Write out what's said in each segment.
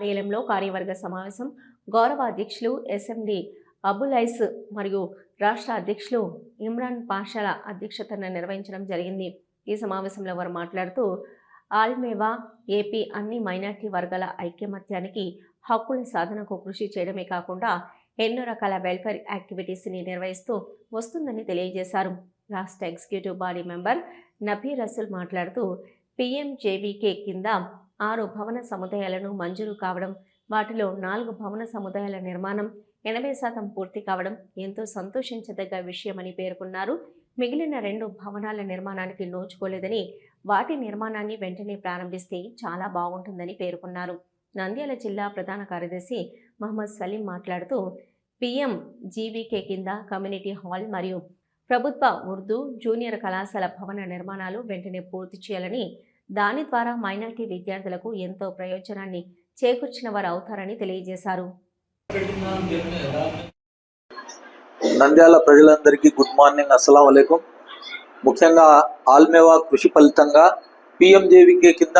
కార్యాలయంలో కార్యవర్గ సమావేశం గౌరవ అధ్యక్షులు ఎస్ఎండి అబులైస్ మరియు రాష్ట్ర అధ్యక్షులు ఇమ్రాన్ పాషాల అధ్యక్షతన నిర్వహించడం జరిగింది. ఈ సమావేశంలో వారు మాట్లాడుతూ ఆల్మేవా ఏపీ అన్ని మైనార్టీ వర్గాల ఐక్యమత్యానికి హక్కుల సాధనకు కృషి చేయడమే కాకుండా ఎన్నో రకాల వెల్ఫేర్ యాక్టివిటీస్ని నిర్వహిస్తూ వస్తుందని తెలియజేశారు. రాష్ట్ర executive body member Nabi Rasool మాట్లాడుతూ పిఎంజేవీకే కింద ఆరు భవన సముదాయాలను మంజూరు కావడం వాటిలో నాలుగు భవన సముదాయాల నిర్మాణం ఎనభై శాతం పూర్తి కావడం ఎంతో సంతోషించదగ్గ విషయమని పేర్కొన్నారు. మిగిలిన రెండు భవనాల నిర్మాణానికి నోచుకోలేదని వాటి నిర్మాణాన్ని వెంటనే ప్రారంభిస్తే చాలా బాగుంటుందని పేర్కొన్నారు. నంద్యాల జిల్లా ప్రధాన కార్యదర్శి మహమ్మద్ సలీం మాట్లాడుతూ పిఎం జీవీకే కింద కమ్యూనిటీ హాల్ మరియు ప్రభుత్వ ఉర్దూ జూనియర్ కళాశాల భవన నిర్మాణాలు వెంటనే పూర్తి చేయాలని దాని ద్వారా మైనార్టీ విద్యార్థులకు ఎంతో ప్రయోజనాన్ని చేకూర్చిన వారు అవుతారని తెలియజేశారు. నంద్యాల ప్రజలందరికీ గుడ్ మార్నింగ్ అస్సలం వలైకుం ముఖ్యంగా ఆల్మేవా కృషి ఫలితంగా పిఎంజేవికే కింద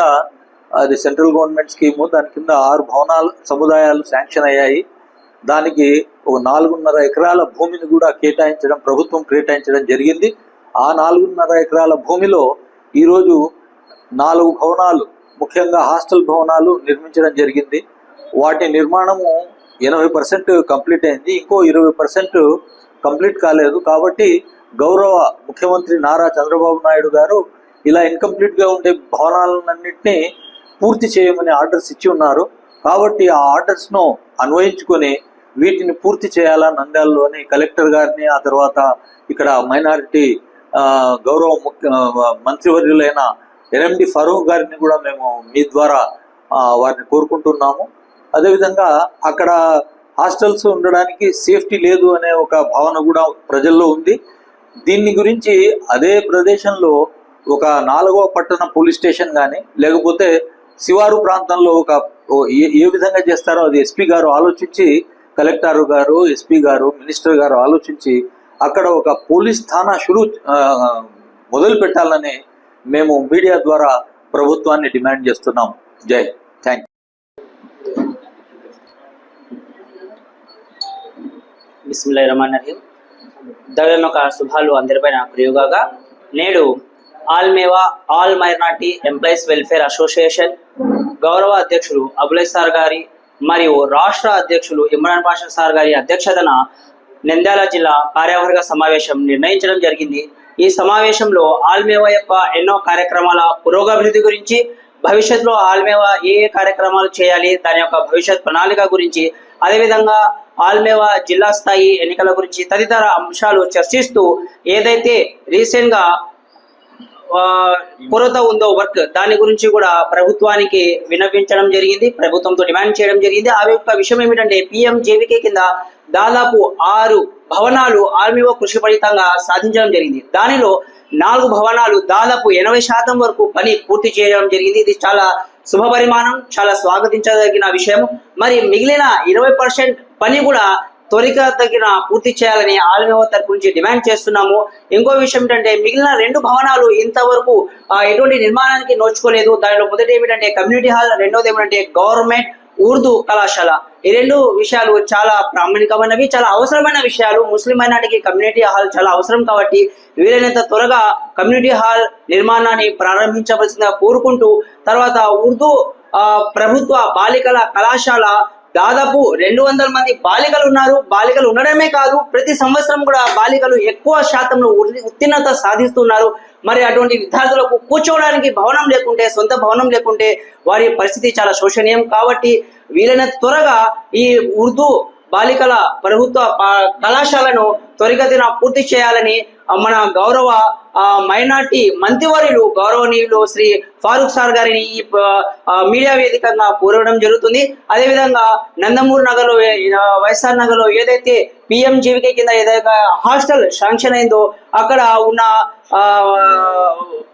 అది సెంట్రల్ గవర్నమెంట్ స్కీము దాని కింద ఆరు భవనాలు సముదాయాలు శాంక్షన్ అయ్యాయి. దానికి ఒక నాలుగున్నర ఎకరాల భూమిని కూడా కేటాయించడం ప్రభుత్వం కేటాయించడం జరిగింది. ఆ నాలుగున్నర ఎకరాల భూమిలో ఈరోజు నాలుగు భవనాలు ముఖ్యంగా హాస్టల్ భవనాలు నిర్మించడం జరిగింది. వాటి నిర్మాణము ఎనభై పర్సెంట్ కంప్లీట్ అయింది. ఇంకో ఇరవై పర్సెంట్ కంప్లీట్ కాలేదు. కాబట్టి గౌరవ ముఖ్యమంత్రి నారా చంద్రబాబు నాయుడు గారు ఇలా ఇన్కంప్లీట్గా ఉండే భవనాలన్నింటినీ పూర్తి చేయమని ఆర్డర్స్ ఇచ్చి ఉన్నారు. కాబట్టి ఆ ఆర్డర్స్ను అన్వయించుకొని వీటిని పూర్తి చేయాలా నంద్యాలలోని కలెక్టర్ గారిని ఆ తర్వాత ఇక్కడ మైనారిటీ గౌరవ ముఖ్య మంత్రివర్యులైన ఎన్ఎండి ఫరూక్ గారిని కూడా మేము మీ ద్వారా వారిని కోరుకుంటున్నాము. అదేవిధంగా అక్కడ హాస్టల్స్ ఉండడానికి సేఫ్టీ లేదు అనే ఒక భావన కూడా ప్రజల్లో ఉంది. దీన్ని గురించి అదే ప్రదేశంలో ఒక నాలుగవ పట్టణ పోలీస్ స్టేషన్ కానీ లేకపోతే శివారు ప్రాంతంలో ఒక ఏ- ఏ విధంగా చేస్తారో అది ఎస్పీ గారు ఆలోచించి కలెక్టర్ గారు ఎస్పీ గారు మినిస్టర్ గారు ఆలోచించి అక్కడ ఒక పోలీస్ థానా షురూ మొదలు పెట్టాలని మేము మీడియా ద్వారా ప్రభుత్వాన్ని డిమాండ్ చేస్తున్నాం. జై. థ్యాంక్ బిస్మిల్లా రహమాన్ రహీం దైవం యొక్క శుభాలు అందరిపైన ప్రయోగాగా నేడు all మేవా all minority employees welfare association గౌరవ అధ్యక్షులు అబులై సార్ గారి మరియు రాష్ట్ర అధ్యక్షులు ఇమ్రాన్ పాషా సార్ గారి అధ్యక్షతన నంద్యాల జిల్లా కార్యవర్గ సమావేశం నిర్ణయించడం జరిగింది. ఈ సమావేశంలో ఆల్మేవా యొక్క ఎన్నో కార్యక్రమాల పురోగభివృద్ధి గురించి భవిష్యత్తులో ఆల్మేవా ఏ ఏ కార్యక్రమాలు చేయాలి దాని యొక్క భవిష్యత్ ప్రణాళిక గురించి అదేవిధంగా ఆల్మేవా జిల్లా స్థాయి ఎన్నికల గురించి తదితర అంశాలు చర్చిస్తూ ఏదైతే రీసెంట్గా కొరత ఉందో వర్క్ దాని గురించి కూడా ప్రభుత్వానికి విన్నవించడం జరిగింది ప్రభుత్వంతో డిమాండ్ చేయడం జరిగింది. ఆ యొక్క విషయం ఏమిటంటే పిఎం జేవికే కింద దాదాపు ఆరు భవనాలు ఆర్మీఓ కృషి ఫలితంగా సాధించడం జరిగింది. దానిలో నాలుగు భవనాలు దాదాపు ఎనభై శాతం వరకు పని పూర్తి చేయడం జరిగింది. ఇది చాలా శుభ పరిమాణం చాలా స్వాగతించదగిన విషయం. మరి మిగిలిన ఇరవై పర్సెంట్ పని కూడా త్వరితగిన పూర్తి చేయాలని ఆర్మీఓ తరపు నుంచి డిమాండ్ చేస్తున్నాము. ఇంకో విషయం ఏంటంటే మిగిలిన రెండు భవనాలు ఇంతవరకు ఎటువంటి నిర్మాణానికి నోచుకోలేదు. దానిలో మొదటి ఏమిటంటే కమ్యూనిటీ హాల్ రెండోది ఏమిటంటే గవర్నమెంట్ ఉర్దూ కళాశాల. ఈ రెండు విషయాలు చాలా ప్రామాణికమైనవి చాలా అవసరమైన విషయాలు. ముస్లిం మైనార్టీకి కమ్యూనిటీ హాల్ చాలా అవసరం కాబట్టి వీలైనంత త్వరగా కమ్యూనిటీ హాల్ నిర్మాణాన్ని ప్రారంభించవలసిందిగా కోరుకుంటూ తర్వాత ఉర్దూ ఆ, ప్రభుత్వ బాలికల కళాశాల దాదాపు రెండు వందల మంది బాలికలు ఉన్నారు. బాలికలు ఉండడమే కాదు ప్రతి సంవత్సరం కూడా బాలికలు ఎక్కువ శాతంలో ఉత్తీర్ణత సాధిస్తున్నారు. మరి అటువంటి విద్యార్థులకు కూర్చోవడానికి భవనం లేకుంటే సొంత భవనం లేకుంటే వారి పరిస్థితి చాలా శోషనీయం కాబట్టి వీలైన త్వరగా ఈ ఉర్దూ బాలికల ప్రభుత్వ కళాశాలను త్వరిగతిన పూర్తి చేయాలని మన గౌరవ మైనార్టీ మంత్రివర్యులు గౌరవనీయులు శ్రీ ఫారూక్ సార్ గారిని ఈ మీడియా వేదికగా కోరడం జరుగుతుంది. అదేవిధంగా నందమూరు నగర్లో వైఎస్ఆర్ నగర్లో ఏదైతే పిఎం జీవికే కింద ఏదైతే హాస్టల్ శాంక్షన్ అయిందో అక్కడ ఉన్న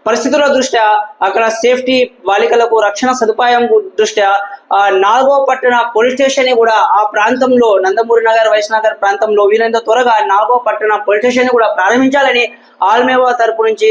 పరిస్థితుల దృష్ట్యా అక్కడ సేఫ్టీ బాలికలకు రక్షణ సదుపాయం దృష్ట్యా ఆ, నాలుగో పట్టణ పోలీస్ స్టేషన్ కూడా ఆ ప్రాంతంలో నందమూరి నగర్ వైష్ణగర్ ప్రాంతంలో వీలైనంత త్వరగా నాలుగో పట్టణ పోలీస్ స్టేషన్ కూడా ప్రారంభించాలని ఆల్మేవా తరపు నుంచి